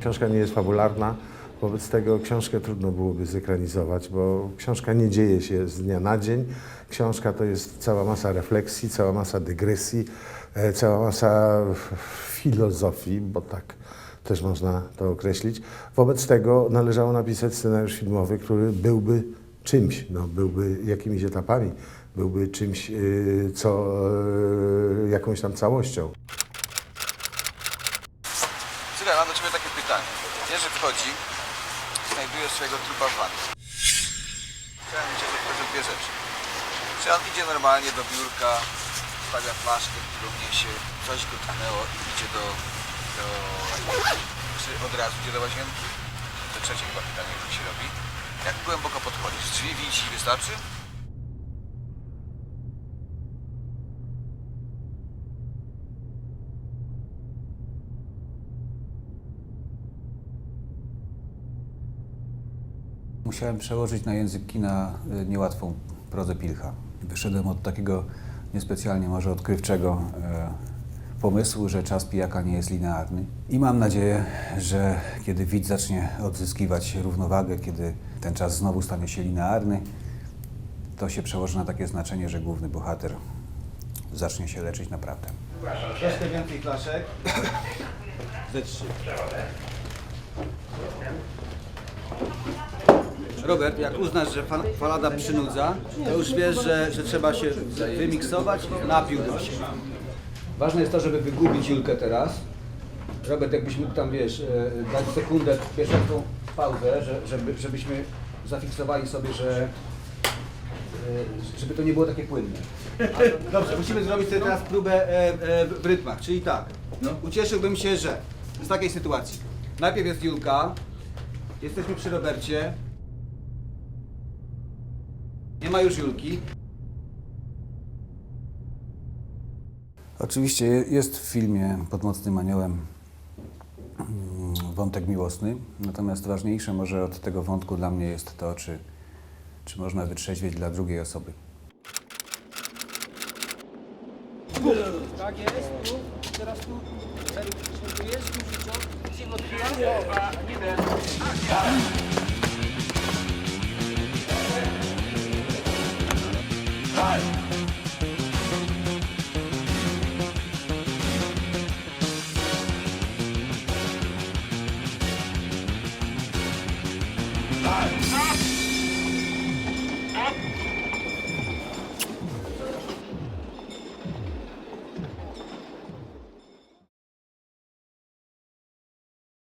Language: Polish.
książka nie jest fabularna, wobec tego książkę trudno byłoby zekranizować, bo książka nie dzieje się z dnia na dzień. Książka to jest cała masa refleksji, cała masa dygresji, e, cała masa filozofii, bo tak też można to określić. Wobec tego należało napisać scenariusz filmowy, który byłby czymś, no, byłby jakimiś etapami, byłby czymś, yy, co, yy, jakąś tam całością. Słuchaj, mam do Ciebie takie Jerzy wchodzi, znajduje swojego trupa w wannie. Chciałem Cię zapytać dwie rzeczy. Czy on idzie normalnie do biurka, stawia flaszkę, którą niesie, coś go tknęło i idzie do... do... Czy od razu idzie do łazienki? To trzecie chyba pytanie, jak się robi. Jak głęboko podchodzisz? Drzwi widzi wystarczy? Musiałem przełożyć na język kina y, niełatwą prozę Pilcha. Wyszedłem od takiego niespecjalnie może odkrywczego e, pomysłu, że czas pijaka nie jest linearny. I mam nadzieję, że kiedy widz zacznie odzyskiwać równowagę, kiedy ten czas znowu stanie się linearny, to się przełoży na takie znaczenie, że główny bohater zacznie się leczyć naprawdę. Troszkę więcej flaszek. Ze trzy. Robert, jak uznasz, że fa- falada przynudza, to już wiesz, że, że trzeba się wymiksować, napiłby się. Ważne jest to, żeby wygubić Julkę teraz. Robert, jakbyś mógł tam, wiesz, e, dać sekundę, pierwszą pauzę, że, żeby, żebyśmy zafiksowali sobie, że e, żeby to nie było takie płynne. Dobrze, musimy zrobić sobie teraz próbę e, w rytmach, czyli tak. Ucieszyłbym się, że z takiej sytuacji. Najpierw jest Julka, jesteśmy przy Robercie. Nie ma już Julki. Oczywiście je- jest w filmie pod mocnym aniołem mm, wątek miłosny, natomiast ważniejsze może od tego wątku dla mnie jest to, czy, czy można wytrzeźwieć dla drugiej osoby. Tak jest, tu, teraz tu, tu jest, tu wrzucam, się odchyla, a nie wiem.